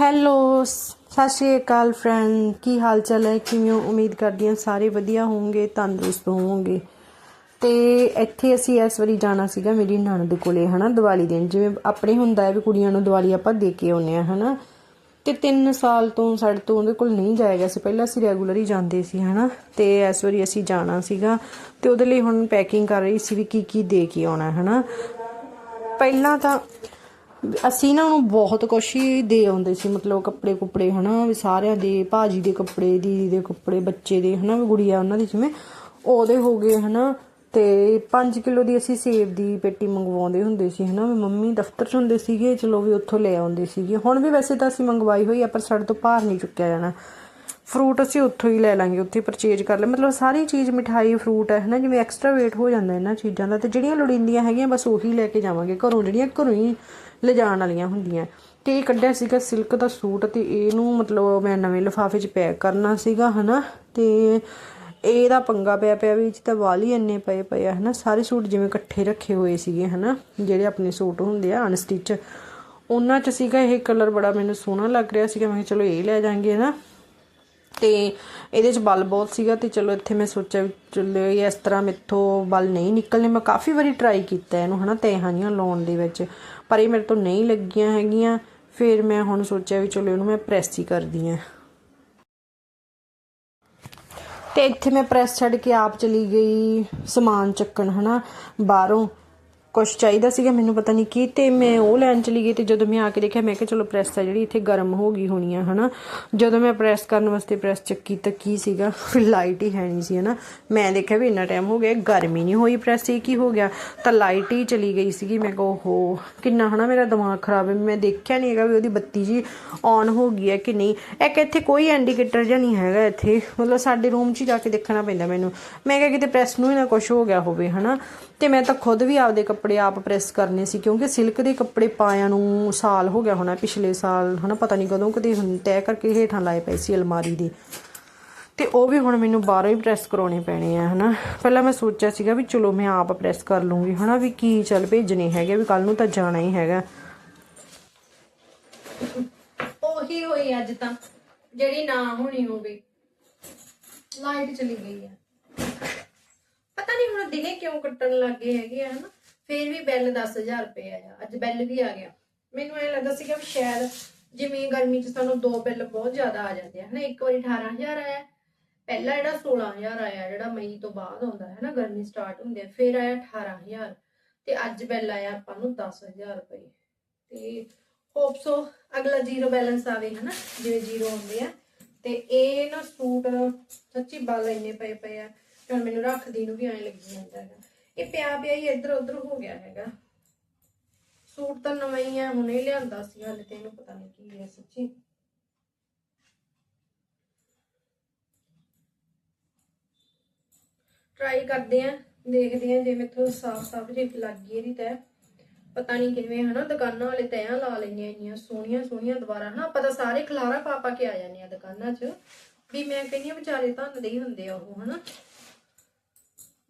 Hello ਸਤਿ ਸ਼੍ਰੀ ਅਕਾਲ friend ਕੀ ਹਾਲ ਚਾਲ ਹੈ? ਕਿਵੇਂ ਹੋ? ਉਮੀਦ ਕਰਦੀ ਹਾਂ ਸਾਰੇ ਵਧੀਆ ਹੋਵੋਗੇ, ਤੰਦਰੁਸਤ ਹੋਵੋਗੇ। ਤੇ ਇੱਥੇ ਅਸੀਂ ਇਸ ਵਾਰੀ ਜਾਣਾ ਸੀਗਾ ਮੇਰੀ ਨਣਦ ਕੋਲੇ, ਹਨਾ, ਦੀਵਾਲੀ ਦਿਨ ਜਿਵੇਂ ਆਪਣੇ ਹੁੰਦਾ ਹੈ ਵੀ ਕੁੜੀਆਂ ਨੂੰ ਦੀਵਾਲੀ ਆਪਾਂ ਦੇ ਕੇ ਆਉਨੇ ਆ ਹਨਾ। ਤੇ 3 ਸਾਲ ਤੋਂ, ਸਾਡੇ ਤੋਂ ਉਹਦੇ ਕੋਲ ਨਹੀਂ ਜਾਇਆ ਗਿਆ ਸੀ। ਪਹਿਲਾਂ ਅਸੀਂ ਰੈਗੂਲਰ ਹੀ ਜਾਂਦੇ ਸੀ, ਹਨਾ। ਤੇ ਇਸ ਵਾਰੀ ਅਸੀਂ ਜਾਣਾ ਸੀਗਾ ਤੇ ਉਹਦੇ ਲਈ ਹੁਣ ਪੈਕਿੰਗ ਕਰ ਰਹੀ ਸੀ ਵੀ ਕੀ ਕੀ ਦੇ ਕੇ ਆਉਣਾ, ਹਨਾ। ਪਹਿਲਾਂ ਤਾਂ ਅਸੀਂ ਨਾ ਉਹਨੂੰ ਬਹੁਤ ਕੁਛ ਹੀ ਦੇ ਆਉਂਦੇ ਸੀ, ਮਤਲਬ ਕੱਪੜੇ ਕੁਪੜੇ, ਹਨਾ, ਵੀ ਸਾਰਿਆਂ ਦੇ, ਭਾਜੀ ਦੇ ਕੱਪੜੇ, ਦੀਦੀ ਦੇ ਕੱਪੜੇ, ਬੱਚੇ ਦੇ, ਹਨਾ, ਵੀ ਗੁੜੀਆ ਉਹਨਾਂ ਦੀ ਜਿਵੇਂ ਉਹਦੇ ਹੋ ਗਏ, ਹਨਾ, ਤੇ 5 ਕਿਲੋ ਦੀ ਅਸੀਂ ਸੇਬ ਦੀ ਪੇਟੀ ਮੰਗਵਾਉਂਦੇ ਹੁੰਦੇ ਸੀ, ਹਨਾ, ਵੀ ਮੰਮੀ ਦਫ਼ਤਰ 'ਚ ਹੁੰਦੇ ਸੀਗੇ, ਚਲੋ ਵੀ ਉੱਥੋਂ ਲੈ ਆਉਂਦੇ ਸੀਗੇ। ਹੁਣ ਵੀ ਵੈਸੇ ਤਾਂ ਅਸੀਂ ਮੰਗਵਾਈ ਹੋਈ ਆ, ਪਰ ਸਾਡੇ ਤੋਂ ਭਾਰ ਨਹੀਂ ਚੁੱਕਿਆ ਜਾਣਾ। ਫਰੂਟ ਅਸੀਂ ਉੱਥੋਂ ਹੀ ਲੈ ਲਾਂਗੇ, ਉੱਥੇ ਪਰਚੇਜ ਕਰ ਲੈ ਮਤਲਬ ਸਾਰੀ ਚੀਜ਼ ਮਿਠਾਈ ਫਰੂਟ ਹੈ ਹਨਾ ਜਿਵੇਂ ਐਕਸਟਰਾ weight ਹੋ ਜਾਂਦਾ ਇਹਨਾਂ ਚੀਜ਼ਾਂ ਦਾ, ਤੇ ਜਿਹੜੀਆਂ ਲੋੜੀਂਦੀਆਂ ਹੈਗੀਆਂ, ਬਸ ਉਹੀ ਲੈ ਕੇ ਜਾਵਾਂਗੇ। ਘਰੋਂ ਜਿਹੜੀਆਂ ਘਰੋਂ ਹੀ ਲਿਜਾਣ ਵਾਲੀਆਂ ਹੁੰਦੀਆਂ। ਤੇ ਇਹ ਕੱਢਿਆ ਸੀਗਾ ਸਿਲਕ ਦਾ ਸੂਟ, ਤੇ ਇਹਨੂੰ ਮਤਲਬ ਮੈਂ ਨਵੇਂ ਲਿਫਾਫੇ 'ਚ ਪੈਕ ਕਰਨਾ ਸੀਗਾ, ਹਨਾ। ਤੇ ਇਹਦਾ ਪੰਗਾ ਪਿਆ ਪਿਆ ਵੀ ਇਹ 'ਚ ਤਾਂ ਵਾਲ ਹੀ ਇੰਨੇ ਪਏ ਪਏ ਆ, ਹਨਾ। ਸਾਰੇ ਸੂਟ ਜਿਵੇਂ ਇਕੱਠੇ ਰੱਖੇ ਹੋਏ ਸੀਗੇ, ਹਨਾ, ਜਿਹੜੇ ਆਪਣੇ ਸੂਟ ਹੁੰਦੇ ਆ ਅਨਸਟਿਚ ਉਹਨਾਂ 'ਚ ਸੀਗਾ ਇਹ ਕਲਰ ਬੜਾ ਮੈਨੂੰ ਸੋਹਣਾ ਲੱਗ ਰਿਹਾ ਸੀਗਾ। ਮੈਂ ਕਿਹਾ ਚਲੋ ਇਹ ਲੈ ਜਾਾਂਗੇ ਨਾ ਤੇ ਇਹਦੇ ਚ ਬਲ ਬਹੁਤ ਸੀਗਾ ਤੇ ਚਲੋ ਇੱਥੇ ਮੈਂ ਸੋਚਿਆ ਵੀ ਚਲੋ ਇਸ ਤਰ੍ਹਾਂ ਮੇਥੋਂ ਬਲ ਨਹੀਂ ਨਿਕਲਨੇ ਮੈਂ ਕਾਫੀ ਵਾਰੀ ਟਰਾਈ ਕੀਤਾ ਇਹਨੂੰ ਹਨਾ ਤੈਹਾਂ ਜੀਆਂ ਲਾਉਣ ਦੇ ਵਿੱਚ, ਪਰ ਇਹ ਮੇਰੇ ਤੋਂ ਨਹੀਂ ਲੱਗੀਆਂ ਹੈਗੀਆਂ। ਫਿਰ ਮੈਂ ਹੁਣ ਸੋਚਿਆ ਵੀ ਚਲੋ ਇਹਨੂੰ ਮੈਂ ਪ੍ਰੈਸ ਹੀ ਕਰਦੀ ਆ ਤੇ ਇੱਥੇ ਮੈਂ ਪ੍ਰੈਸ ਛੱਡ ਕੇ ਆਪ ਚਲੀ ਗਈ ਸਮਾਨ ਚੱਕਣ ਹਨਾ ਬਾਹਰੋਂ। ਕੁਛ ਚਾਹੀਦਾ ਸੀਗਾ, ਮੈਨੂੰ ਪਤਾ ਨਹੀਂ ਕੀ, ਤੇ ਮੈਂ ਉਹ ਲੈਣ ਚਲੀ ਗਈ ਤੇ ਜਦੋਂ ਮੈਂ ਆ ਕੇ ਦੇਖਿਆ, ਮੈਂ ਕਿਹਾ ਚਲੋ ਪ੍ਰੈਸ ਆ ਜਿਹੜੀ ਇੱਥੇ ਗਰਮ ਹੋ ਗਈ ਹੋਣੀ ਆ, ਹਨਾ। ਜਦੋਂ ਮੈਂ ਪ੍ਰੈਸ ਕਰਨ ਵਾਸਤੇ ਪ੍ਰੈਸ ਚੱਕੀ ਤਾਂ ਕੀ ਸੀਗਾ? ਲਾਈਟ ਹੀ ਹੈ ਨਹੀਂ ਸੀ, ਹਨਾ। ਮੈਂ ਦੇਖਿਆ ਵੀ ਇੰਨਾ ਟਾਈਮ ਹੋ ਗਿਆ, ਗਰਮੀ ਨਹੀਂ ਹੋਈ ਪ੍ਰੈਸ, ਇਹ ਕੀ ਹੋ ਗਿਆ? ਤਾਂ ਲਾਈਟ ਹੀ ਚਲੀ ਗਈ ਸੀਗੀ, ਮੈਂ ਕਿਹਾ ਓਹੋ, ਕਿੰਨਾ, ਹਨਾ, ਮੇਰਾ ਦਿਮਾਗ ਖਰਾਬ ਹੈ। ਮੈਂ ਦੇਖਿਆ ਨਹੀਂ ਹੈਗਾ ਵੀ ਉਹਦੀ ਬੱਤੀ ਜੀ ਔਨ ਹੋ ਗਈ ਹੈ ਕਿ ਨਹੀਂ। ਇੱਕ ਇੱਥੇ ਕੋਈ ਇੰਡੀਕੇਟਰ ਜਾਂ ਨਹੀਂ ਹੈਗਾ ਇੱਥੇ, ਮਤਲਬ ਸਾਡੇ ਰੂਮ 'ਚ ਹੀ ਜਾ ਕੇ ਦੇਖਣਾ ਪੈਂਦਾ ਮੈਨੂੰ। ਮੈਂ ਕਿਹਾ ਕਿਤੇ ਪ੍ਰੈਸ ਨੂੰ ਹੀ ਨਾ ਕੁਝ ਹੋ ਗਿਆ ਹੋਵੇ, ਹਨਾ। ਤੇ ਮੈਂ ਤਾਂ ਖੁਦ ਵੀ ਆਪਦੇ ਕੱਪੜੇ ਆਪ ਪ੍ਰੈਸ ਕਰਨੇ ਸੀ, ਕਿਉਂਕਿ ਸਿਲਕ ਦੇ ਕੱਪੜੇ ਪਾਇਆ ਨੂੰ ਸਾਲ ਹੋ ਗਿਆ ਹੋਣਾ, ਪਿਛਲੇ ਸਾਲ, ਹਨਾ, ਪਤਾ ਨਹੀਂ ਕਦੋਂ ਕਦੇ ਹੁਣ ਤੈਅ ਕਰਕੇ ਹੇਠਾਂ ਲਾਏ ਪਏ ਸੀ ਅਲਮਾਰੀ ਦੇ। ਤੇ ਉਹ ਵੀ ਹੁਣ ਮੈਨੂੰ ਬਾਹਰੋਂ ਹੀ ਪ੍ਰੈਸ ਕਰਾਉਣੇ ਪੈਣੇ ਆ, ਹਨਾ। ਪਹਿਲਾਂ ਮੈਂ ਸੋਚਿਆ ਸੀਗਾ ਵੀ ਚਲੋ ਮੈਂ ਆਪ ਪ੍ਰੈਸ ਕਰ ਲੂੰਗੀ ਹਨਾ, ਵੀ ਕੀ ਚੱਲ ਭੇਜਣੇ ਹੈਗੇ, ਵੀ ਕੱਲ ਨੂੰ ਤਾਂ ਜਾਣਾ ਹੀ ਹੈਗਾ। ਉਹੀ ਹੋਈ ਅੱਜ ਤਾਂ, ਜਿਹੜੀ ਨਾ ਹੋਣੀ ਹੋਵੇ। ਲਾਈਟ ਚਲੀ ਗਈ ਹੈ ਨਹੀਂ ਹੁਣ ਦਿਨੇ ਕਿਉਂ ਕੱਟਣ ਲੱਗੇ ਹੈਗੇ ਆ, ਹਨਾ? ਫੇਰ ਵੀ ਬਿੱਲ 10000 ਰੁਪਏ ਆਇਆ ਅੱਜ ਬਿੱਲ ਵੀ ਆ ਗਿਆ। ਮੈਨੂੰ ਐ ਲੱਗਦਾ ਸੀਗਾ ਵੀ ਸ਼ਾਇਦ ਜਿਵੇਂ ਗਰਮੀ 'ਚ ਸਾਨੂੰ ਦੋ ਬਿੱਲ ਬਹੁਤ ਜ਼ਿਆਦਾ ਆ ਜਾਂਦੇ ਆ, ਹਨਾ? ਇੱਕ ਵਾਰੀ 18000 ਆਇਆ, ਪਹਿਲਾ ਜਿਹੜਾ 16000 ਆਇਆ, ਜਿਹੜਾ ਮਈ ਤੋਂ ਬਾਅਦ ਆਉਂਦਾ ਹੈ ਨਾ ਗਰਮੀ ਸਟਾਰਟ ਹੁੰਦੀ ਹੈ ਫਿਰ ਆਇਆ 18000 ਤੇ ਅੱਜ ਬਿੱਲ ਆਇਆ ਆਪਾਂ ਨੂੰ 10000 ਰੁਪਏ। ਤੇ ਹੋਪ ਸੋ ਅਗਲਾ ਜ਼ੀਰੋ ਬੈਲੈਂਸ ਆਵੇ, ਹਨਾ? ਜਿਵੇਂ ਜ਼ੀਰੋ ਹੁੰਦੇ ਆ। ਤੇ ਇਹ ਨਾ ਸੂਟ ਸੱਚੀ ਬਲ ਇੰਨੇ ਪਏ ਪਏ ਆ। ਹੁਣ ਮੈਨੂੰ ਰੱਖਦੀ ਨੂੰ ਵੀ ਐਂ ਲੱਗੀ ਜਾਂਦਾ ਹੈਗਾ। ਇਹ ਪਿਆ ਪਿਆ ਹੀ ਇੱਧਰ ਉੱਧਰ ਹੋ ਗਿਆ ਹੈਗਾ। ਸੂਟ ਤਾਂ ਨਵਾਂ ਹੀ ਆ, ਹੁਣੇ ਲਿਆਂਦਾ ਸੀ, ਹਾਲੇ ਤੇ ਇਹਨੂੰ ਪਤਾ ਨਹੀਂ ਕੀ ਹੈ ਸੱਚੀ। ਟਰਾਈ ਕਰਦੇ ਆ, ਦੇਖਦੇ ਆ ਜੇ ਮੇਥੋਂ ਸਾਫ਼ ਸਾਫ਼ ਜਿਹੀ ਲੱਗ ਗਈ ਇਹਦੀ ਤੈ ਪਤਾ ਨਹੀਂ ਕਿਵੇਂ ਹਨਾ ਦੁਕਾਨਾਂ ਵਾਲੇ ਤੈਆਂ ਲਾ ਲੈਂਦੀਆਂ ਇੰਨੀਆਂ ਸੋਹਣੀਆਂ ਸੋਹਣੀਆਂ ਦੁਬਾਰਾ। ਹਨਾ ਆਪਾਂ ਤਾਂ ਸਾਰੇ ਖਲਾਰਾ ਪਾ ਪਾ ਕੇ ਆ ਜਾਂਦੇ ਆ ਦੁਕਾਨਾਂ 'ਚ। ਵੀ ਮੈਂ ਕਹਿੰਦੀ ਆ ਵਿਚਾਰੇ ਧੰਨ ਦੇ ਹੀ ਹੁੰਦੇ ਆ ਉਹ, ਹਨਾ?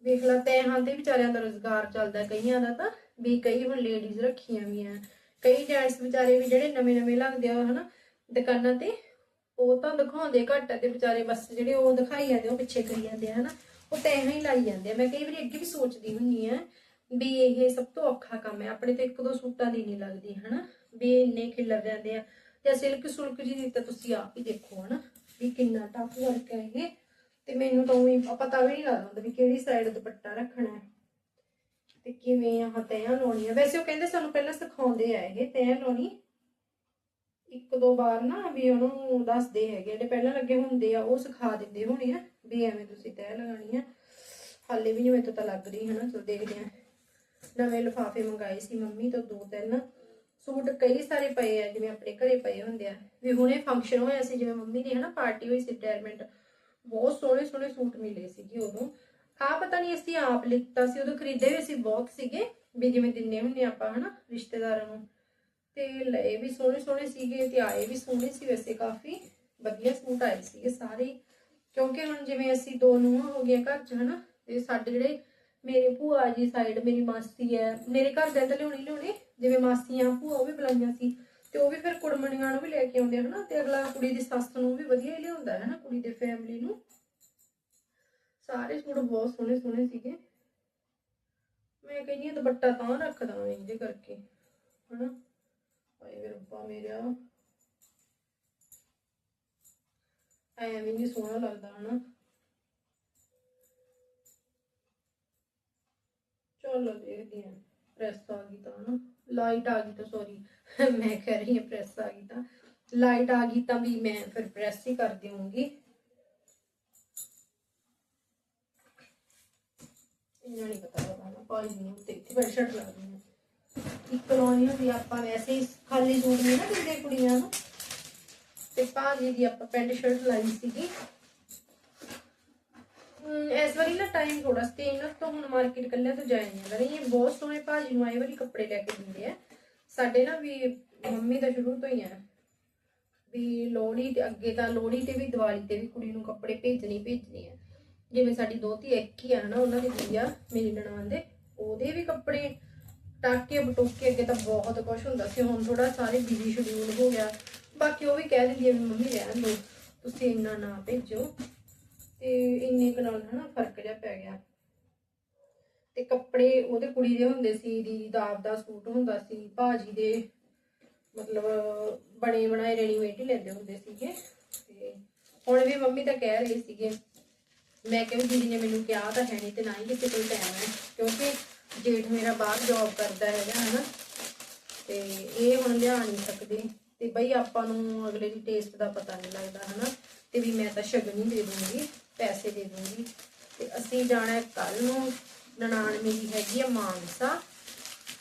ਵੇਖ ਲਾ ਤੈਹਾਂ ਤੇ ਵਿਚਾਰਿਆਂ ਦਾ ਰੋਜ਼ਗਾਰ ਚੱਲਦਾ ਕਈਆਂ ਦਾ ਤਾਂ, ਵੀ ਕਈ ਹੁਣ ਲੇਡੀਜ਼ ਰੱਖੀਆਂ ਵੀ ਆ ਕਈ ਜੈਂਟਸ ਵਿਚਾਰੇ ਵੀ ਜਿਹੜੇ ਨਵੇਂ ਨਵੇਂ ਲੱਗਦੇ ਆ ਹਨਾ, ਦੁਕਾਨਾਂ ਤੇ, ਉਹ ਤਾਂ ਦਿਖਾਉਂਦੇ ਘੱਟ ਤੇ ਵਿਚਾਰੇ ਬਸ ਜਿਹੜੇ ਉਹ ਦਿਖਾਈ ਜਾਂਦੇ, ਉਹ ਪਿੱਛੇ ਕਰੀ ਜਾਂਦੇ ਆ, ਹਨਾ। ਉਹ ਤੈਹਾਂ ਹੀ ਲਾਈ ਜਾਂਦੇ ਆ। ਮੈਂ ਕਈ ਵਾਰੀ ਅੱਗੇ ਵੀ ਸੋਚਦੀ ਹੁੰਨੀ ਆ ਵੀ ਇਹ ਸਭ ਤੋਂ ਔਖਾ ਕੰਮ ਹੈ, ਆਪਣੇ ਤੇ ਇੱਕ ਦੋ ਸੂਟਾਂ ਦੀ ਨਹੀਂ ਲੱਗਦੀ, ਹਨਾ। ਵੀ ਇੰਨੇ ਖਿਲਰ ਜਾਂਦੇ ਆ ਤੇ ਸਿਲਕ ਸੁਲਕ ਜੀ ਦੀ ਤਾਂ ਤੁਸੀਂ ਆਪ ਹੀ ਦੇਖੋ, ਹਨਾ, ਵੀ ਕਿੰਨਾ ਟਫ ਵਰਕ ਹੈ ਇਹ। ਤੇ ਮੈਨੂੰ ਤਾਂ ਉਹੀ ਪਤਾ ਵੀ ਨਹੀਂ ਲੱਗਦਾ ਵੀ ਕਿਹੜੀ ਸਾਈਡ ਦੁਪੱਟਾ ਰੱਖਣਾ ਹੈ। ਤੇ ਕਿਵੇਂ ਆਹ ਤੈਆਂ ਲਾਉਣੀਆਂ ਵੈਸੇ ਉਹ ਕਹਿੰਦੇ ਸਾਨੂੰ ਪਹਿਲਾਂ ਸਿਖਾਉਂਦੇ ਆ ਇਹ ਤੈਅ ਲਾਉਣੀ। ਇੱਕ ਦੋ ਵਾਰ ਨਾ ਵੀ ਉਹਨੂੰ ਦੱਸਦੇ ਹੈਗੇ ਜਿਹੜੇ ਪਹਿਲਾਂ ਲੱਗੇ ਹੁੰਦੇ ਆ, ਉਹ ਸਿਖਾ ਦਿੰਦੇ ਹੋਣੇ ਆ ਵੀ ਐਵੇਂ ਤੁਸੀਂ ਤੈਅ ਲਗਾਣੀ ਆ। ਹਾਲੇ ਵੀ ਨਹੀਂ ਮੈਨੂੰ ਤਾਂ ਲੱਗ ਰਹੀ ਹਨਾ, ਚਲ ਦੇਖਦੇ ਆ। ਨਵੇਂ ਲਿਫਾਫੇ ਮੰਗਾਏ ਸੀ ਮੰਮੀ ਤੋਂ ਦੋ ਤਿੰਨ। ਸੂਟ ਕਈ ਸਾਰੇ ਪਏ ਆ, ਜਿਵੇਂ ਆਪਣੇ ਘਰੇ ਪਏ ਹੁੰਦੇ ਆ। ਵੀ ਹੁਣੇ ਫੰਕਸ਼ਨ ਹੋਇਆ ਸੀ, ਜਿਵੇਂ ਮੰਮੀ ਦੀ ਹਨਾ, ਪਾਰਟੀ ਹੋਈ ਸੀ ਰਿਟਾਇਰਮੈਂਟ ਬਹੁਤ ਸੋਹਣੇ ਸੋਹਣੇ ਸੂਟ ਮਿਲੇ ਸੀਗੇ ਉਦੋਂ ਆ ਪਤਾ ਨਹੀਂ ਅਸੀਂ ਆਪ ਲਿੱਤਾ ਸੀ, ਉਦੋਂ ਖਰੀਦੇ ਵੀ ਅਸੀਂ ਬਹੁਤ ਸੀਗੇ, ਵੀ ਜਿਵੇਂ ਦਿੰਨੇ ਹੁੰਨੇ ਆਪਾਂ, ਹਨਾ, ਰਿਸ਼ਤੇਦਾਰਾਂ ਨੂੰ। ਤੇ ਲਏ ਵੀ ਸੋਹਣੇ ਸੋਹਣੇ ਸੀਗੇ ਤੇ ਆਏ ਵੀ ਸੋਹਣੇ ਸੀ ਵੈਸੇ ਕਾਫੀ। ਵਧੀਆ ਸੂਟ ਆਏ ਸੀਗੇ ਸਾਰੇ। ਕਿਉਂਕਿ ਹੁਣ ਜਿਵੇਂ ਅਸੀਂ ਦੋ ਨੂੰਹਾਂ ਹੋ ਗਈਆਂ ਘਰ 'ਚ, ਹਨਾ, ਤੇ ਸਾਡੇ ਜਿਹੜੇ ਮੇਰੇ ਭੂਆ ਜੀ ਸਾਈਡ ਮੇਰੀ ਮਾਸੀ ਹੈ, ਮੇਰੇ ਘਰ ਦੇ ਤਾਂ ਲਿਆਉਣੀ ਲਿਆਉਣੀ, ਜਿਵੇਂ ਮਾਸੀਆਂ, ਭੂਆ ਉਹ ਵੀ ਬੁਲਾਈਆਂ ਸੀ। ਤੇ ਉਹ ਵੀ ਫਿਰ ਕੁੜਮਣੀਆਂ ਨੂੰ ਵੀ ਲੈ ਕੇ ਆਉਂਦੇ ਹਨਾ, ਤੇ ਅਗਲਾ ਕੁੜੀ ਦੀ ਸੱਸ ਨੂੰ ਵੀ ਵਧੀਆ ਹੀ ਲਿਆਉਂਦਾ ਹੈ ਨਾ ਕੁੜੀ ਦੇ ਫੈਮਿਲੀ ਨੂੰ। ਸਾਰੇ ਸੂਟ ਬਹੁਤ ਸੋਹਣੇ ਸੋਹਣੇ ਸੀਗੇ। ਮੈਂ ਕਹਿੰਦੀ ਹਾਂ, ਦੁਪੱਟਾ ਤਾਂ ਰੱਖਦਾ ਮੈਂ ਇਹਦੇ ਕਰਕੇ, ਹਨਾ। ਭਾਈ ਮੇਰੇ ਰੱਬਾ ਮੇਰਾ ਐਵੇਂ ਨਹੀਂ ਸੋਹਣਾ ਲੱਗਦਾ, ਹਨਾ। ਚਲੋ ਦੇਖਦੇ ਹਾਂ ਪ੍ਰੈਸ ਆ ਗਈ ਤਾਂ ਨਾ ਲਾਈਟ ਆ ਗਈ ਤਾਂ ਸੌਰੀ ਮੈਂ ਕਹਿ ਰਹੀ ਹਾਂ ਪ੍ਰੈਸ ਆ ਗਈ ਤਾਂ। ਲਾਈਟ ਆ ਗਈ ਤਾਂ ਵੀ ਮੈਂ ਫਿਰ ਪ੍ਰੈਸ ਹੀ ਕਰ ਦਿਉਂਗੀ ਇਹਨਾਂ ਨਹੀਂ ਪਤਾ ਲਗਾਉਣਾ ਪਾਈ ਨਹੀਂ ਤੇ ਇੱਥੇ ਬੈਠ ਸ਼ਰਟ ਲਾ ਦਿੰਦੀ ਇੱਕ ਲਾਉਣੀ ਹੁੰਦੀ ਆਪਾਂ ਵੈਸੇ ਹੀ ਖਾਲੀ ਸੂਟ ਨਹੀਂ ਨਾ ਦਿੰਦੇ ਕੁੜੀਆਂ ਨੂੰ। ਤੇ ਭਾਜੀ ਦੀ ਆਪਾਂ ਪੈਂਟ ਸ਼ਰਟ ਲਾਈ ਸੀਗੀ। ਇਸ ਵਾਰੀ ਨਾ ਟਾਈਮ ਥੋੜਾ ਸੀ ਇਹਨਾਂ ਤੋਂ ਹੁਣ ਮਾਰਕੀਟ ਕੱਲਿਆਂ ਤੋਂ ਜਾਇਆ ਨਹੀਂ ਰਹੀ ਇਹ ਬਹੁਤ ਸੋਹਣੇ ਭਾਜੀ ਨੂੰ ਆਏ ਵਾਰੀ ਕੱਪੜੇ ਲੈ ਕੇ ਦਿੰਦੇ ਆ। ਸਾਡੇ ਨਾ ਵੀ ਮੰਮੀ ਦਾ ਸ਼ੁਰੂ ਤੋਂ ਹੀ ਆ। ਵੀ ਲੋਹੜੀ ਤੇ ਅੱਗੇ ਤਾਂ ਲੋਹੜੀ ਤੇ ਵੀ, ਦੀਵਾਲੀ ਤੇ ਵੀ ਕੁੜੀ ਨੂੰ ਕੱਪੜੇ ਭੇਜਣੇ ਭੇਜਣੇ ਆ। ਜਿਵੇਂ ਸਾਡੀ ਦੋਤੀ ਇੱਕ ਹੀ ਆ ਨਾ, ਉਹਨਾਂ ਦੀ ਕੁੜੀ ਆ, ਮੇਰੀ ਨਨਾਣ ਦੇ, ਉਹਦੇ ਵੀ ਕੱਪੜੇ ਟਾਕੇ ਬਟੋਕੇ ਅੱਗੇ ਤਾਂ ਬਹੁਤ ਕੁਝ ਹੁੰਦਾ ਸੀ। ਹੁਣ ਥੋੜਾ ਸਾਰੇ ਬਿਜ਼ੀ ਸ਼ਡਿਊਲ ਹੋ ਗਿਆ। ਬਾਕੀ ਉਹ ਵੀ ਕਹਿ ਦਿੰਦੀ ਆ ਵੀ ਮੰਮੀ ਰਹਿਣ ਦਿਓ, ਤੁਸੀਂ ਇੰਨਾ ਨਾ ਭੇਜੋ। ਤੇ ਇੰਨੇ ਕੁ ਨਾਲ ਹਨਾ ਫ਼ਰਕ ਜਿਹਾ ਪੈ ਗਿਆ। ਤੇ ਕੱਪੜੇ ਉਹਦੇ ਕੁੜੀ ਦੇ ਹੁੰਦੇ ਸੀ ਦੀਦੀ ਦਾ ਆਪਦਾ ਸੂਟ ਹੁੰਦਾ ਸੀ, ਭਾਜੀ ਦੇ ਮਤਲਬ ਬਣੇ ਬਣਾਏ ਰੈਡੀਮੇਡ ਹੀ ਲੈਂਦੇ ਹੁੰਦੇ ਸੀਗੇ। ਤੇ ਹੁਣ ਵੀ ਮੰਮੀ ਤਾਂ ਕਹਿ ਰਹੀ ਸੀਗੇ, ਮੈਂ ਕਿਹਾ ਵੀ ਦੀਦੀ ਨੇ ਮੈਨੂੰ ਕਿਹਾ ਤਾਂ ਹੈ ਨਹੀਂ ਤੇ ਨਾ ਹੀ ਕਿਸੇ ਕੋਲ ਟਾਈਮ ਹੈ, ਕਿਉਂਕਿ ਜੇਠ ਮੇਰਾ ਬਾਹਰ ਜੌਬ ਕਰਦਾ ਹੈਗਾ ਹਨਾ। ਤੇ ਇਹ ਹੁਣ ਲਿਆ ਨਹੀਂ ਸਕਦੇ। ਤੇ ਬਈ ਆਪਾਂ ਨੂੰ ਅਗਲੇ ਦੀ ਟੇਸਟ ਦਾ ਪਤਾ ਨਹੀਂ ਲੱਗਦਾ ਹਨਾ, ਤੇ ਵੀ ਮੈਂ ਤਾਂ ਸ਼ਗਨ ਹੀ ਦੇ ਦੂੰਗੀ। ਪੈਸੇ ਦੇ ਦੂੰਗੀ। ਤੇ ਅਸੀਂ ਜਾਣਾ ਕੱਲ ਨੂੰ ਨਨਾਣ ਮੇਰੀ ਹੈਗੀ ਆ ਮਾਨਸਾ।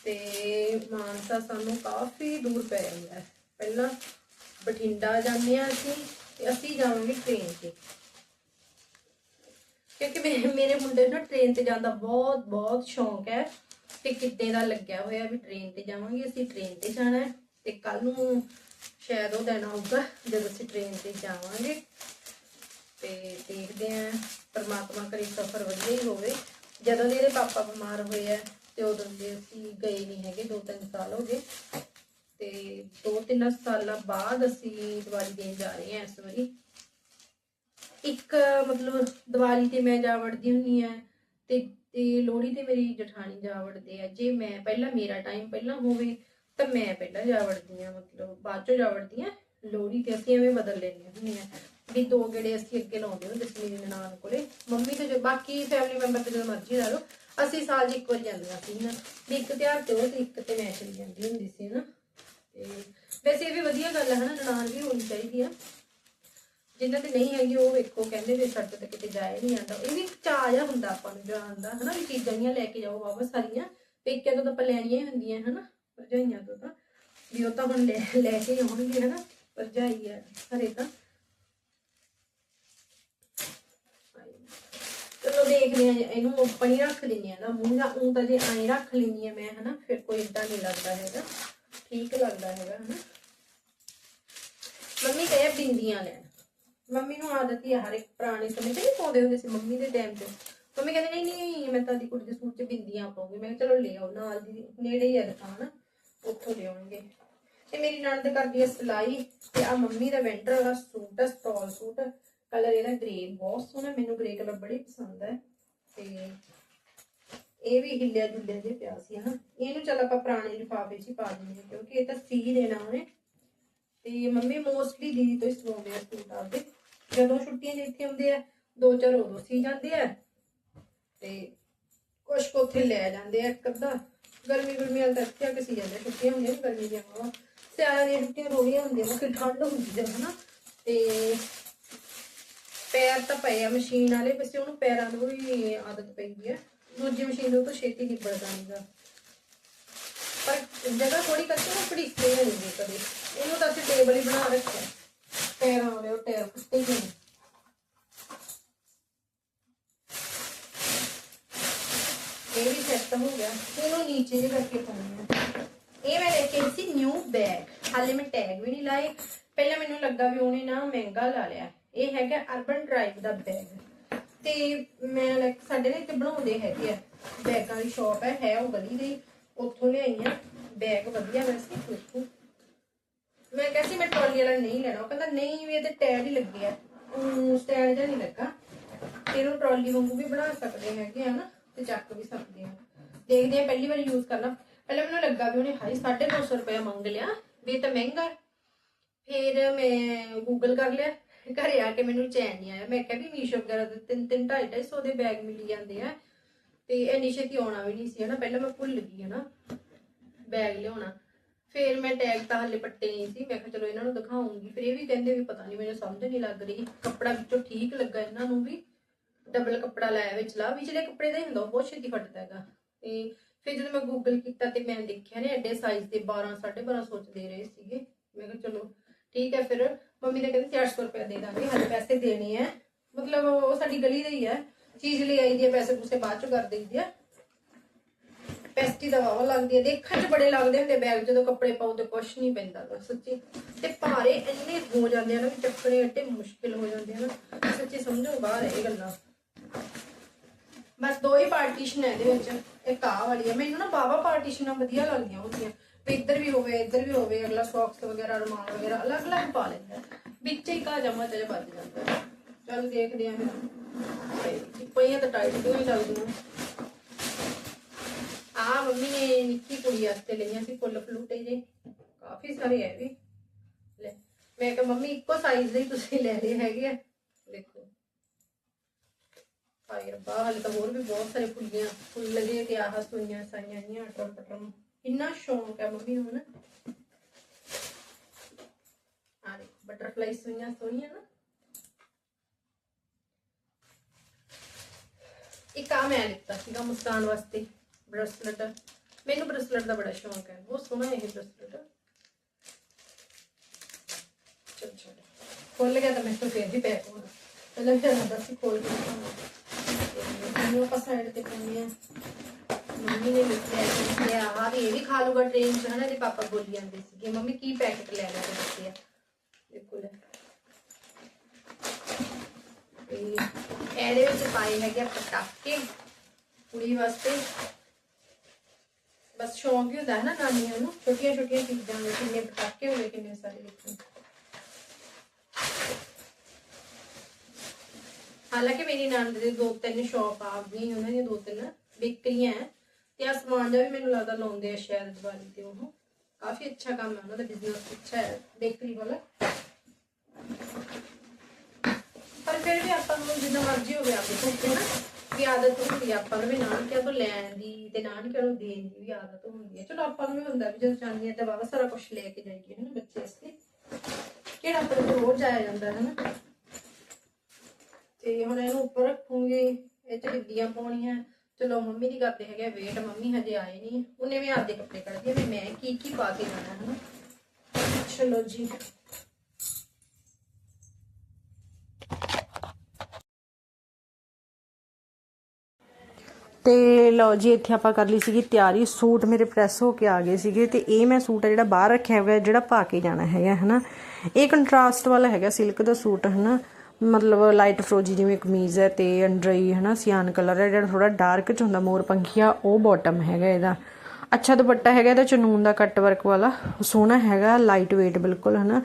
ਤੇ ਮਾਨਸਾ ਸਾਨੂੰ ਕਾਫੀ ਦੂਰ ਪੈ ਜਾਂਦਾ ਪਹਿਲਾਂ ਬਠਿੰਡਾ ਜਾਂਦੇ ਆ ਅਸੀਂ ਤੇ ਅਸੀਂ ਜਾਵਾਂਗੇ ਟ੍ਰੇਨ ਤੇ। ਕਿਉਂਕਿ ਮੇ- ਮੇਰੇ ਮੁੰਡੇ ਨੂੰ ਟ੍ਰੇਨ ਤੇ ਜਾਣ ਦਾ ਬਹੁਤ ਬਹੁਤ ਸ਼ੌਂਕ ਹੈ ਤੇ ਕਿੱਦੇ ਦਾ ਲੱਗਿਆ ਹੋਇਆ ਵੀ ਟ੍ਰੇਨ ਤੇ ਜਾਵਾਂਗੇ, ਅਸੀਂ ਟ੍ਰੇਨ ਤੇ ਜਾਣਾ ਤੇ ਕੱਲ ਨੂੰ ਸ਼ਾਇਦ ਉਹ ਦਿਨ ਆਊਗਾ ਜਦੋਂ ਅਸੀਂ ਟ੍ਰੇਨ ਤੇ ਜਾਵਾਂਗੇ। ਤੇ ਦੇਖਦੇ ਆਂ ਪਰਮਾਤਮਾ ਕਰੇ ਸਫ਼ਰ ਵਧੀਆ ਹੀ ਹੋਵੇ। ਜਦੋਂ ਦੇ ਇਹਦੇ ਪਾਪਾ ਬਿਮਾਰ ਹੋਏ ਆ ਤੇ ਉਦੋਂ ਦੇ ਅਸੀਂ ਗਏ ਨਹੀਂ ਹੈਗੇ ਦੋ ਤਿੰਨ ਸਾਲ ਹੋ ਗਏ। ਤੇ ਦੋ ਤਿੰਨ ਸਾਲਾਂ ਬਾਅਦ ਅਸੀਂ ਦੀਵਾਲੀ ਦੇਣ ਜਾ ਰਹੇ ਹਾਂ ਇਸ ਵਾਰੀ। ਇੱਕ ਮਤਲਬ ਦੀਵਾਲੀ ਤੇ ਮੈਂ ਜਾ ਵੜਦੀ ਹੁੰਨੀ ਆ ਤੇ ਤੇ ਲੋਹੜੀ ਤੇ ਮੇਰੀ ਜਠਾਣੀ ਜਾ ਵੜਦੇ ਆ। ਜੇ ਮੈਂ ਪਹਿਲਾਂ, ਮੇਰਾ ਟਾਈਮ ਪਹਿਲਾਂ ਹੋਵੇ ਤਾਂ ਮੈਂ ਪਹਿਲਾਂ ਜਾ ਵੜਦੀ ਆ, ਮਤਲਬ ਬਾਅਦ ਚੋਂ ਜਾ ਵੜਦੀ ਆ। ਲੋਹੜੀ ਤੇ ਅਸੀਂ ਐਵੇਂ ਬਦਲ ਲੈਂਦੇ ਹੁੰਦੇ ਆ। ਵੀ ਦੋ ਗੇੜੇ ਅਸੀਂ ਅੱਗੇ ਲਾਉਂਦੇ ਹੁੰਦੇ ਸੀ ਮੇਰੀ ਨਨਾਣ ਕੋਲੇ। ਮੰਮੀ ਤੇ ਜੋ ਬਾਕੀ ਫੈਮਿਲੀ ਮੈਂਬਰ ਤੇ ਜਦੋਂ ਮਰਜ਼ੀ ਲਾ ਲਓ। ਅਸੀਂ ਸਾਲ 'ਚ ਇੱਕ ਵਾਰ ਜਾਂਦੀਆਂ ਸੀ ਨਾ। ਵੀ ਇੱਕ ਤਿਉਹਾਰ ਤੇ ਉਹ ਤੇ ਇੱਕ ਤੇ ਮੈਂ ਚਲੀ ਜਾਂਦੀ ਹੁੰਦੀ ਸੀ ਨਾ। ਤੇ ਵੈਸੇ ਇਹ ਵੀ ਵਧੀਆ ਗੱਲ ਹੈ ਹਨਾ, ਨਨਾਣ ਵੀ ਹੋਣੀ ਚਾਹੀਦੀ ਆ। ਜਿਨ੍ਹਾਂ ਤੇ ਨਹੀਂ ਹੈਗੀ ਉਹ ਵੇਖੋ, ਕਹਿੰਦੇ ਵੀ ਸਾਡੇ ਤੇ ਕਿਤੇ ਜਾਏ ਨਹੀਂ ਆਂਦਾ ਇਹ ਵੀ ਚਾਅ ਜਿਹਾ ਹੁੰਦਾ ਆਪਾਂ ਨੂੰ ਜਾਣ ਦਾ ਹਨਾ, ਵੀ ਚੀਜ਼ਾਂ ਜੀਆਂ ਲੈ ਕੇ ਜਾਓ ਵਾਪਸ ਸਾਰੀਆਂ। ਪੇਕਿਆਂ ਤੋਂ ਤਾਂ ਆਪਾਂ ਲੈਣੀਆਂ ਹੀ ਹੁੰਦੀਆਂ ਹਨਾ, ਭਰਜਾਈਆਂ ਤੋਂ ਤਾਂ। ਵੀ ਉਹ ਤਾਂ ਹੁਣ ਲੈ ਲੈ ਕੇ ਆਉਣਗੇ ਹਨਾ, ਭਰਜਾਈ ਆ ਹਰੇ ਤਾਂ। ਚਲੋ ਦੇਖਦੇ ਆ ਇਹਨੂੰ ਉੱਪਰ ਹੀ ਰੱਖ ਲੈਂਦੇ ਆ ਨਾ, ਮੂੰਹ ਦਾ ਉਹ ਤਾਂ ਜੇ ਐਂ ਰੱਖ ਲੈਂਦੀ ਆ ਮੈਂ, ਹਨਾ, ਫਿਰ ਕੋਈ ਇਦਾਂ ਨਹੀਂ ਲੱਗਦਾ ਹੈਗਾ, ਠੀਕ ਲੱਗਦਾ ਹੈਗਾ, ਹਨਾ। ਮੰਮੀ ਕਹੇ ਬਿੰਦੀਆਂ ਲੈਣ। ਮੰਮੀ ਨੂੰ ਆਦਤ ਹੀ ਆ, ਹਰ ਇੱਕ ਪੁਰਾਣੇ ਸਮੇਂ ਤੇ ਨਹੀਂ ਪਾਉਂਦੇ ਹੁੰਦੇ ਸੀ ਮੰਮੀ ਦੇ ਟਾਈਮ ਤੇ ਮੰਮੀ ਕਹਿੰਦੇ, ਨਹੀਂ ਨਹੀਂ, ਮੈਂ ਤਾਂ ਦੀ ਕੁੜੀ ਦੇ ਸੂਟ 'ਚ ਬਿੰਦੀਆਂ ਪਾਉਂਗੀ। ਮੈਂ ਚਲੋ ਲੈ ਆਓ, ਨਾਲ ਦੀ ਨੇੜੇ ਹੀ ਆ ਦੁਕਾਨ, ਉੱਥੋਂ ਲਿਆਉਣਗੇ ਤੇ ਮੇਰੀ ਨਣਦ ਕਰਦੀ ਹੈ ਸਿਲਾਈ, ਤੇ ਆ ਮੰਮੀ ਦਾ ਵਿੰਟਰ ਵਾਲਾ ਸੂਟ ਹੈ ਸਟਾਲ ਸੂਟ। ਕਲਰ ਇਹਦਾ ਗ੍ਰੇ ਬਹੁਤ ਸੋਹਣਾ, ਮੈਨੂੰ ਗ੍ਰੇ ਕਲਰ ਬੜੀ ਪਸੰਦ ਹੈ। ਤੇ ਇਹ ਵੀ ਹਿੱਲਿਆ ਜੁੱਲਿਆ ਜਿਹਾ ਪਿਆ ਸੀ, ਹਨਾ। ਇਹਨੂੰ ਚੱਲ ਆਪਾਂ ਪੁਰਾਣੇ ਲਿਫਾਫੇ 'ਚ ਪਾ ਦਿੰਦੇ ਹਾਂ, ਕਿਉਂਕਿ ਇਹ ਤਾਂ ਸੀ ਦੇਣਾ ਉਹਨੇ। ਤੇ ਮੰਮੀ ਮੋਸਟਲੀ ਦੀਦੀ ਤੋਂ ਹੀ ਸਵਾਉਂਦੇ ਆ ਸੂਟ ਆਪਦੇ। ਜਦੋਂ ਛੁੱਟੀਆਂ 'ਚ ਇੱਥੇ ਆ, ਦੋ ਚਾਰ ਉਦੋਂ ਸੀ ਜਾਂਦੇ ਆ। ਤੇ ਕੁਛ ਕੁ ਉੱਥੇ ਲੈ ਜਾਂਦੇ ਆ ਇੱਕ ਅੱਧਾ। ਗਰਮੀ ਗੁਰਮੀ ਵਾਲ ਤਾਂ ਇੱਥੇ ਆ ਕੇ ਸੀ ਜਾਂਦੇ ਛੁੱਟੀਆਂ ਹੁੰਦੀਆਂ ਨੇ, ਗਰਮੀ ਦੀਆਂ ਵਾਂ। ਸਿਆਲਾਂ ਦੀਆਂ ਛੁੱਟੀਆਂ ਰੋੜੀਆਂ ਹੁੰਦੀਆਂ ਕਿ ਠੰਡ ਹੁੰਦੀ ਹੈ ਹਨਾ। ਤੇ ਪੈਰ ਤਾਂ ਪਏ ਆ ਮਸ਼ੀਨ ਵਾਲੇ, ਵੈਸੇ ਉਹਨੂੰ ਪੈਰਾਂ ਨੂੰ ਵੀ ਆਦਤ ਪਈ ਹੈ ਦੂਜੀ ਮਸ਼ੀਨ ਨੂੰ ਤਾਂ ਛੇਤੀ ਨਿਬੜਦਾ ਨਹੀਂਗਾ ਪਰ ਜਗ੍ਹਾ ਥੋੜੀ ਕਰਕੇ ਨਾ ਪੜੀਕੇ ਨਹੀਂ ਹੁੰਦੀ ਕਦੇ। ਇਹਨੂੰ ਤਾਂ ਅਸੀਂ ਟੇਬਲ ਹੀ ਬਣਾ ਰੱਖਿਆ। ਪੈਰਾਂ ਵਾਲੇ ਉਹ ਟੇਰ ਕੁੱਤੇ ਹੀ ਨੇ ਇਹ ਵੀ ਸੈੱਟ ਹੋ ਗਿਆ। ਇਹਨੂੰ ਨੀਚੇ ਜਿਹੇ ਕਰਕੇ ਪਾਉਣੀ ਆ ਇਹ ਮੈਂ ਲੈ ਕੇ ਆਈ ਸੀ ਨਿਊ ਬੈਗ ਹਾਲੇ ਮੈਂ ਟੈਗ ਵੀ ਨਹੀਂ ਲਾਏ। ਪਹਿਲਾਂ ਮੈਨੂੰ ਲੱਗਾ ਵੀ ਉਹਨੇ ਨਾ ਮਹਿੰਗਾ ਲਾ ਲਿਆ। ਇਹ ਹੈਗਾ ਅਰਬਨ ਡਰਾਈਵ ਦਾ ਬੈਗ ਤੇ ਮੈਂ ਲਾਈਕ ਸਾਡੇ ਨੇ ਇੱਥੇ ਬਣਾਉਂਦੇ ਹੈਗੇ ਆ। ਬੈਗਾਂ ਦੀ ਸ਼ਾਪ ਹੈ ਹੈ ਉਹ ਗਲੀ ਦੀ ਉੱਥੋਂ ਲਿਆਈ ਆ ਬੈਗ ਵਧੀਆ ਵੈਸੇ, ਦੇਖੋ। ਮੈਂ ਕਿਹਾ ਸੀ ਮੈਂ ਟਰਾਲੀ ਵਾਲਾ ਨਹੀਂ ਲੈਣਾ। ਉਹ ਕਹਿੰਦਾ, ਨਹੀਂ ਵੀ ਇਹਦੇ ਟਾਇਰ ਹੀ ਲੱਗੇ ਆ। ਸਟੈਂਡ ਜਿਹਾ ਨਹੀਂ ਲੱਗਾ। ਤੇ ਇਹਨੂੰ ਟਰਾਲੀ ਵਾਂਗੂ ਵੀ ਬਣਾ ਸਕਦੇ ਹੈਗੇ ਆ ਨਾ, ਤੇ ਚੱਕ ਵੀ ਸਕਦੇ ਆ। ਦੇਖਦੇ ਆ, ਪਹਿਲੀ ਵਾਰ ਯੂਜ਼ ਕਰਨਾ। ਪਹਿਲਾਂ ਮੈਨੂੰ ਲੱਗਾ ਵੀ ਉਹਨੇ ਹਾਈ 250 ਰੁਪਏ ਮੰਗ ਲਿਆ। ਵੀ ਤਾਂ ਮਹਿੰਗਾ। ਹੈ। ਫਿਰ ਮੈਂ ਗੂਗਲ ਕਰ ਲਿਆ। ਘਰੇ ਆ ਕੇ ਮੈਨੂੰ ਚੈਨ ਨਹੀਂ ਆਇਆ। ਮੈਂ ਕਿਹਾ ਵੀ ਮੀਸ਼ੋ ਵਗੈਰਾ ਦੇ ਤਿੰਨ ਤਿੰਨ ਢਾਈ ਢਾਈ ਸੌ ਦੇ ਬੈਗ ਮਿਲ ਜਾਂਦੇ ਆ। ਤੇ ਇੰਨੀ ਛੇਤੀ ਆਉਣਾ ਵੀ ਨਹੀਂ ਸੀ, ਹਨਾ? ਪਹਿਲਾਂ ਮੈਂ ਭੁੱਲ ਗਈ, ਹਨਾ? ਬੈਗ ਲਿਆਉਣਾ। ਫਿਰ ਮੈਂ ਟੈਗ ਤਾਂ ਹਲੇ ਪੱਟੇ ਨਹੀਂ ਸੀ। ਮੈਂ ਕਿਹਾ ਚਲੋ ਇਹਨਾਂ ਨੂੰ ਦਿਖਾਉਂਗੀ। ਫਿਰ ਇਹ ਵੀ ਕਹਿੰਦੇ ਵੀ ਪਤਾ ਨਹੀਂ ਮੈਨੂੰ ਸਮਝ ਨਹੀਂ ਲੱਗ ਰਹੀ। ਕੱਪੜਾ ਵਿੱਚੋਂ ਠੀਕ ਲੱਗਾ ਇਹਨਾਂ ਨੂੰ ਵੀ। ਡਬਲ ਕੱਪੜਾ ਲਾਇਆ ਵਿਚ। ਲਾ ਵੀ ਵਿਚਲੇ ਕੱਪੜੇ ਦਾ ਹੀ ਹੁੰਦਾ, ਉਹ ਬਹੁਤ ਛੇਤੀ ਫਟਦਾ ਹੈਗਾ। ਤੇ ਫਿਰ ਜਦੋਂ ਮੈਂ ਗੂਗਲ ਕੀਤਾ ਤੇ ਮੈਂ ਦੇਖਿਆ ਨੇ, ਐਡੇ ਸਾਈਜ਼ ਦੇ 12 12.5 ਚ ਦੇ ਰਹੇ ਸੀਗੇ। ਮੈਂ ਕਿਹਾ ਚਲੋ, ਠੀਕ ਹੈ, ਫਿਰ ਮੰਮੀ ਨੇ ਕਹਿੰਦੀ 800 ਰੁਪਏ ਦੇ ਦਾਂਗੇ, ਹਾਲੇ ਪੈਸੇ ਦੇਣੇ ਆ। ਮਤਲਬ ਉਹ ਸਾਡੀ ਗਲੀ ਦਾ ਹੀ ਹੈ ਚੀਜ਼ ਲਈ ਆਈ ਦੀ ਹੈ ਪੈਸੇ ਪੂਸੇ ਬਾਅਦ ਚ ਕਰ ਦਈਦੀ ਆ। ਪੈਸਟੀ ਦਾ ਵਾਵਾ ਲੱਗਦੀ ਹੈ ਦੇਖਣ 'ਚ ਬੜੇ ਲੱਗਦੇ ਹੁੰਦੇ ਬੈਗ, ਜਦੋਂ ਕੱਪੜੇ ਪਾਉ ਤੇ ਕੁਛ ਨਹੀਂ ਪੈਂਦਾ ਸੱਚੀ। ਤੇ ਭਾਰੇ ਇੰਨੇ ਹੋ ਜਾਂਦੇ ਆ ਵੀ ਚੱਕਣੇ ਏਡੇ ਮੁਸ਼ਕਿਲ ਹੋ ਜਾਂਦੇ ਆ ਸੱਚੀ ਸਮਝੋ ਬਾਹਰ ਇਹ ਗੱਲਾਂ। ਬਸ ਦੋ ਹੀ ਪਾਰਟੀਸ਼ਨ ਹੈ ਇਹਦੇ ਵਿੱਚ। ਇੱਕ ਆ ਵਾਲੀ ਹੈ ਮੈਨੂੰ ਨਾ ਬਾਵਾ ਪਾਰਟੀਸ਼ਨਾਂ ਵਧੀਆ ਲੱਗਦੀਆਂ ਹੁੰਦੀਆਂ। ਤੇ ਇੱਧਰ ਵੀ ਹੋਵੇ ਇੱਧਰ ਵੀ ਹੋਵੇ ਅਗਲਾ ਸੌਕਸ ਵਗੈਰਾ ਰੁਮਾਲ ਵਗੈਰਾ ਅਲੱਗ-ਅਲੱਗ ਪਾ ਲੈਂਦਾ ਵਿੱਚ ਹੀ ਕਾ ਜਮਾ ਤੇ ਵੱਜ ਜਾਂਦਾ ਚਲ ਦੇਖਦੇ ਆਂ ਫਿਰ ਪਈਆਂ ਤਾਂ ਟਾਈਟ ਕਿਉਂ ਹੀ ਲੱਗਦੀਆਂ ਆ ਮੰਮੀ ਨੇ ਨਿੱਕੀ ਕੁੜੀ ਵਾਸਤੇ ਲਈਆਂ ਸੀ ਫੁੱਲ ਫਲੂਟੇ ਜੇ ਕਾਫੀ ਸਾਰੇ ਹੈ ਵੀ ਲੈ ਮੈਂ ਕਿਹਾ ਮੰਮੀ ਇੱਕੋ ਸਾਈਜ਼ ਦੇ ਹੀ ਤੁਸੀਂ ਲੈ ਲਏ ਹੈਗੇ ਆ ਦੇਖੋ ਹਾਏ ਰੱਬਾ ਹਲੇ ਤਾਂ ਹੋਰ ਵੀ ਬਹੁਤ ਸਾਰੇ ਫੁੱਲੀਆਂ ਫੁੱਲ ਲਗੇ ਤੇ ਆਹ ਸੂਈਆਂ ਸਾਈਆਂ ਨਹੀਂ ਅਟਰ ਪਟਰ ਇੰਨਾ ਸ਼ੌਂਕ ਹੈ ਮੰਮੀ ਨੂੰ ਨਾ। ਆ ਦੇਖੋ ਬਟਰਫਲਾਈ ਸੂਈਆਂ ਸੋਹਣੀਆਂ ਨਾ। ਇੱਕ ਆ ਮੈਂ ਲਿੱਤਾ ਸੀਗਾ ਮੁਸਕਾਨ ਵਾਸਤੇ, ਬ੍ਰਸਲਟ। ਮੈਨੂੰ ਬ੍ਰਸਲਟ ਦਾ ਬੜਾ ਸ਼ੌਂਕ ਹੈ, ਬਹੁਤ ਸੋਹਣਾ ਇਹ ਬ੍ਰਸਲਟ। ਚਲ ਚਲ ਖੋਲ ਗਿਆ ਤਾਂ ਮੈਂ ਤਾਂ ਫੇਰ ਵੀ ਪੈਕ ਹੋਣਾ। ਪਹਿਲਾਂ ਵੀ ਲੱਗਦਾ ਸੀ ਖੋਲ ਕੇ ਦਿਖਾਉਣਾ। ਆਪਾਂ ਸਾਈਡ ਤੇ ਪਾਉਂਦੇ ਆ ਮੰਮੀ ਨੇ ਲਿਖਿਆ ਕਿ ਆਹ ਵੀ ਇਹ ਵੀ ਖਾ ਲੂਗਾ ਟ੍ਰੇਨ 'ਚ, ਹਨਾ ਤੇ ਪਾਪਾ ਬੋਲੀ ਜਾਂਦੇ ਸੀਗੇ ਮੰਮੀ ਕੀ ਪੈਕਟ ਲੈ ਲੈ ਕੇ ਦਿੱਤੇ ਆ ਦੇਖੋ ਇਹਦੇ ਵਿੱਚ ਪਾਏ ਹੈਗੇ ਪਟਾਕੇ ਕੁੜੀ ਵਾਸਤੇ। ਬਸ ਸ਼ੌਂਕ ਹੀ ਹੁੰਦਾ ਹੈ ਨਾ ਨਾਨੀਆਂ ਨੂੰ ਛੋਟੀਆਂ ਛੋਟੀਆਂ ਚੀਜ਼ਾਂ ਦੇ ਕਿੰਨੇ ਪਟਾਕੇ ਹੋਵੇ ਕਿੰਨੇ ਸਾਰੇ ਦੇਖੋ। ਹਾਲਾਂਕਿ ਮੇਰੀ ਨਣਦ ਦੇ ਦੋ ਤਿੰਨ ਸ਼ਾਪ ਆ ਗਈਆਂ ਉਹਨਾਂ ਦੀਆਂ ਦੋ ਤਿੰਨ ਬੇਕਰੀਆਂ ਹੈ ਤੇ ਆ ਸਮਾਨ ਦਾ ਵੀ ਮੈਨੂੰ ਲੱਗਦਾ ਲਾਉਂਦੇ ਆ ਸ਼ਾਇਦ ਦੀਵਾਲੀ ਤੇ ਉਹ। ਕਾਫੀ ਅੱਛਾ ਕੰਮ ਹੈ ਉਹਨਾਂ ਦਾ ਬਿਜ਼ਨਸ ਅੱਛਾ ਹੈ, ਬੇਕਰੀ ਵਾਲਾ। ਪਰ ਫਿਰ ਵੀ ਆਪਾਂ ਨੂੰ ਜਿੰਨਾ ਮਰਜ਼ੀ ਹੋਵੇ ਆਪਦੇ ਕੋਲ ਨਾ? ਵੀ ਆਦਤ ਹੁੰਦੀ ਆ ਆਪਾਂ ਨੂੰ ਵੀ ਨਾਨਕਿਆਂ ਤੋਂ ਲੈਣ ਦੀ ਤੇ ਨਾਨਕਿਆਂ ਨੂੰ ਦੇਣ ਦੀ ਵੀ ਆਦਤ ਹੁੰਦੀ ਹੈ। ਚਲੋ ਆਪਾਂ ਨੂੰ ਵੀ ਹੁੰਦਾ ਵੀ ਜਦੋਂ ਜਾਂਦੇ ਆ ਤੇ ਬਾਬਾ ਸਾਰਾ ਕੁਝ ਲੈ ਕੇ ਜਾਈਏ ਹਨਾ ਬੱਚੇ ਵਾਸਤੇ। ਕਿਹੜਾ ਆਪਣੇ ਕੋਲ ਰੋਜ਼ ਆਇਆ ਜਾਂਦਾ, ਹੈ ਨਾ? ਤੇ ਹੁਣ ਇਹਨੂੰ ਉੱਪਰ ਰੱਖੂਗੀ, ਇਹ ਚ ਡਿੱਗੀਆਂ ਪਾਉਣੀਆਂ। ਚਲੋ ਮੰਮੀ ਦੀ ਕਰਦੇ ਹੈਗੇ ਵੇਟ ਮੰਮੀ ਹਜੇ ਆਏ ਨਹੀਂ ਉਹਨੇ ਵੀ ਆਪਦੇ ਕੱਪੜੇ ਕੱਢਦੇ ਵੀ ਮੈਂ ਕੀ ਕੀ ਪਾ ਕੇ ਜਾਣਾ ਹੈ ਚਲੋ ਜੀ। ਤੇ ਲਓ ਜੀ, ਇੱਥੇ ਆਪਾਂ ਕਰ ਲਈ ਸੀਗੀ ਤਿਆਰੀ। ਸੂਟ ਮੇਰੇ ਪ੍ਰੈਸ ਹੋ ਕੇ ਆ ਗਏ ਸੀਗੇ ਤੇ ਇਹ ਮੈਂ ਸੂਟ ਆ ਜਿਹੜਾ ਬਾਹਰ ਰੱਖਿਆ ਹੋਇਆ, ਜਿਹੜਾ ਪਾ ਕੇ ਜਾਣਾ ਹੈਗਾ, ਹਨਾ। ਇਹ ਕੰਟਰਾਸਟ ਵਾਲਾ ਹੈਗਾ ਸਿਲਕ ਦਾ ਸੂਟ, ਹਨਾ। ਮਤਲਬ ਲਾਈਟ ਫਰੋਜੀ ਜਿਵੇਂ ਕਮੀਜ਼ ਹੈ, ਤੇ ਅੰਡਰਈ ਹਨਾ, ਸਿਆਨ ਕਲਰ ਹੈ, ਜਿਹੜਾ ਥੋੜਾ ਡਾਰਕ ਚ ਹੁੰਦਾ, ਮੋਰ ਪੰਖੀਆ, ਉਹ ਬਾਟਮ ਹੈਗਾ ਇਹਦਾ। ਅੱਛਾ ਦੁਪੱਟਾ ਹੈਗਾ ਇਹਦਾ, ਚਨੂਨ ਦਾ ਕੱਟ ਵਰਕ ਵਾਲਾ। ਸੋਹਣਾ ਹੈਗਾ ਲਾਈਟ weight ਬਿਲਕੁਲ, ਹਨਾ।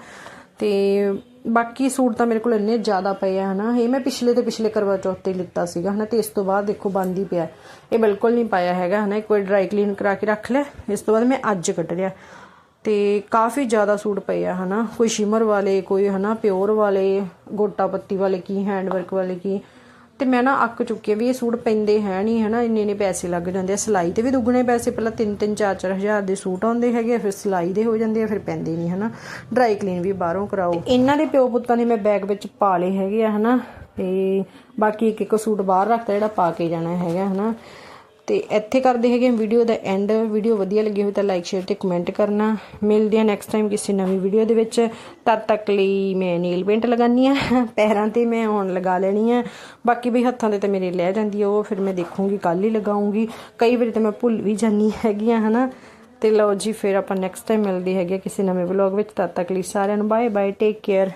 ਤੇ ਬਾਕੀ ਸੂਟ ਤਾਂ ਮੇਰੇ ਕੋਲ ਇੰਨੇ ਜ਼ਿਆਦਾ ਪਏ ਆ, ਹਨਾ। ਇਹ ਮੈਂ ਪਿਛਲੇ ਤੇ ਪਿਛਲੇ ਕਰਵਾ ਚੌਥ ਤੇ ਲਿੱਤਾ ਸੀਗਾ, ਹਨਾ। ਤੇ ਇਸ ਤੋਂ ਬਾਅਦ ਦੇਖੋ ਬੰਦ ਹੀ ਪਿਆ। ਇਹ ਬਿਲਕੁਲ ਨਹੀਂ ਪਾਇਆ ਹੈਗਾ, ਹਨਾ। ਇੱਕ ਵਾਰ ਡਰਾਈ ਕਲੀਨ ਕਰਾ ਕੇ ਰੱਖ ਲਿਆ। ਇਸ ਤੋਂ ਬਾਅਦ ਮੈਂ ਅੱਜ ਕੱਢ ਲਿਆ। ਤੇ ਕਾਫੀ ਜ਼ਿਆਦਾ ਸੂਟ ਪਏ ਆ ਹਨਾ? ਕੋਈ ਸ਼ਿਮਰ ਵਾਲੇ ਕੋਈ ਹਨਾ ਪਿਓਰ ਵਾਲੇ ਗੋਟਾ ਪੱਤੀ ਵਾਲੇ ਕੀ ਹੈਂਡ ਵਰਕ ਵਾਲੇ ਕੀ? ਤੇ ਮੈਂ ਨਾ ਅੱਕ ਚੁੱਕੀ ਆ ਵੀ ਇਹ ਸੂਟ ਪੈਂਦੇ ਹੈ ਨਹੀਂ ਹਨਾ? ਇੰਨੇ ਇੰਨੇ ਪੈਸੇ ਲੱਗ ਜਾਂਦੇ ਆ। ਸਿਲਾਈ ਤੇ ਵੀ ਦੁੱਗਣੇ ਪੈਸੇ ਪਹਿਲਾਂ 3 3 4 4 ਹਜ਼ਾਰ ਦੇ ਸੂਟ ਆਉਂਦੇ ਹੈਗੇ ਆ, ਫਿਰ ਸਿਲਾਈ ਦੇ ਹੋ ਜਾਂਦੇ ਆ ਫਿਰ ਪੈਂਦੇ ਨਹੀਂ ਹਨਾ? ਡਰਾਈ ਕਲੀਨ ਵੀ ਬਾਹਰੋਂ ਕਰਾਓ। ਇਹਨਾਂ ਦੇ ਪਿਓ ਪੁੱਤਾਂ ਨੇ ਮੈਂ ਬੈਗ ਵਿੱਚ ਪਾ ਲਏ ਹੈਗੇ ਆ ਹਨਾ? ਤੇ ਬਾਕੀ ਇੱਕ ਇੱਕ ਸੂਟ ਬਾਹਰ ਰੱਖਤਾ ਜਿਹੜਾ ਪਾ ਕੇ ਜਾਣਾ ਹੈਗਾ ਹਨਾ? ਤੇ ਇੱਥੇ ਕਰਦੇ ਹੈਗੇ ਵੀਡੀਓ ਦਾ ਐਂਡ ਵੀਡੀਓ ਵਧੀਆ ਲੱਗੀ ਹੋਵੇ ਤਾਂ ਲਾਈਕ ਸ਼ੇਅਰ ਤੇ ਕਮੈਂਟ ਕਰਨਾ। ਮਿਲਦੇ ਆ ਨੈਕਸਟ ਟਾਈਮ ਕਿਸੇ ਨਵੀਂ ਵੀਡੀਓ ਦੇ ਵਿੱਚ। ਤਦ ਤੱਕ ਲਈ ਮੈਂ ਨੀਲ ਪੇਂਟ ਲਗਾਨੀ ਆ ਪੈਰਾਂ ਤੇ ਮੈਂ ਹੁਣ ਲਗਾ ਲੈਣੀ ਆ। ਬਾਕੀ ਵੀ ਹੱਥਾਂ ਤੇ ਤਾਂ ਮੇਰੇ ਲੈ ਜਾਂਦੀ ਆ ਉਹ, ਫਿਰ ਮੈਂ ਦੇਖੂੰਗੀ ਕੱਲ ਹੀ ਲਗਾਉਂਗੀ। ਕਈ ਵਾਰੀ ਤਾਂ ਮੈਂ ਭੁੱਲ ਵੀ ਜਾਨੀ ਹੈਗੀ ਆ, ਹਨਾ। ਤੇ ਲਓ ਜੀ, ਫਿਰ ਆਪਾਂ ਨੈਕਸਟ ਟਾਈਮ ਮਿਲਦੇ ਹੈਗੇ ਕਿਸੇ ਨਵੇਂ ਵਲੌਗ ਵਿੱਚ। ਤਦ ਤੱਕ ਲਈ ਸਾਰਿਆਂ ਨੂੰ ਬਾਏ ਬਾਏ ਟੇਕ ਕੇਅਰ